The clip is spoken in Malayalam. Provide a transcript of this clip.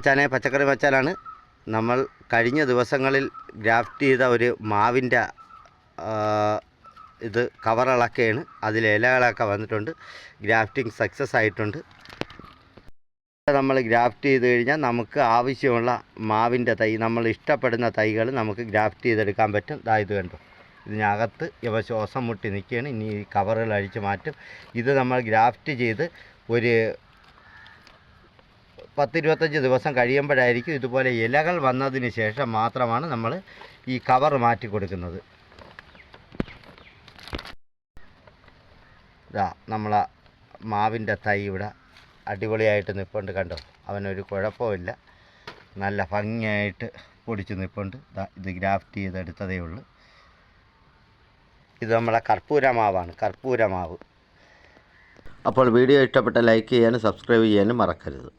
മച്ചാനെ പച്ചക്കറി വെച്ചാലാണ് നമ്മൾ കഴിഞ്ഞ ദിവസങ്ങളിൽ ഗ്രാഫ്റ്റ് ചെയ്ത ഒരു മാവിന്റെ ഇത് കവറിളക്കുകയാണ് അതിൽ ഇലകളൊക്കെ വന്നിട്ടുണ്ട്. ഗ്രാഫ്റ്റിംഗ് സക്സസ് ആയിട്ടുണ്ട്. നമ്മൾ ഗ്രാഫ്റ്റ് ചെയ്ത് കഴിഞ്ഞാൽ നമുക്ക് ആവശ്യമുള്ള മാവിന്റെ തൈ നമ്മൾ ഇഷ്ടപ്പെടുന്ന തൈകൾ നമുക്ക് ഗ്രാഫ്റ്റ് ചെയ്തെടുക്കാൻ പറ്റും. ദാ ഇത് കണ്ടോ. ഇതിനകത്ത് ഇവ ശ്വാസം മുട്ടി നിൽക്കുകയാണ്. ഇനി ഈ കവറുകൾ അഴിച്ച് മാറ്റും. ഇത് നമ്മൾ ഗ്രാഫ്റ്റ് ചെയ്ത് ഒരു പത്തിരുപത്തഞ്ച് ദിവസം കഴിയുമ്പോഴായിരിക്കും ഇതുപോലെ ഇലകൾ വന്നതിന് ശേഷം മാത്രമാണ് നമ്മൾ ഈ കവർ മാറ്റി കൊടുക്കുന്നത്. ഇതാ നമ്മളെ മാവിന്റെ തൈ ഇവിടെ അടിപൊളിയായിട്ട് നിൽപ്പുണ്ട് കണ്ടോ? അവനൊരു കുഴപ്പമില്ല. നല്ല ഭംഗിയായിട്ട് പൊടിച്ച് നിൽപ്പുണ്ട് ഇത് ഗ്രാഫ്റ്റ് ചെയ്തെടുത്തതേ ഉള്ളൂ. ഇത് നമ്മളെ കർപ്പൂര മാവാണ് കർപ്പൂര മാവ്. അപ്പോൾ വീഡിയോ ഇഷ്ടപ്പെട്ട ലൈക്ക് ചെയ്യാനും സബ്സ്ക്രൈബ് ചെയ്യാനും മറക്കരുത്.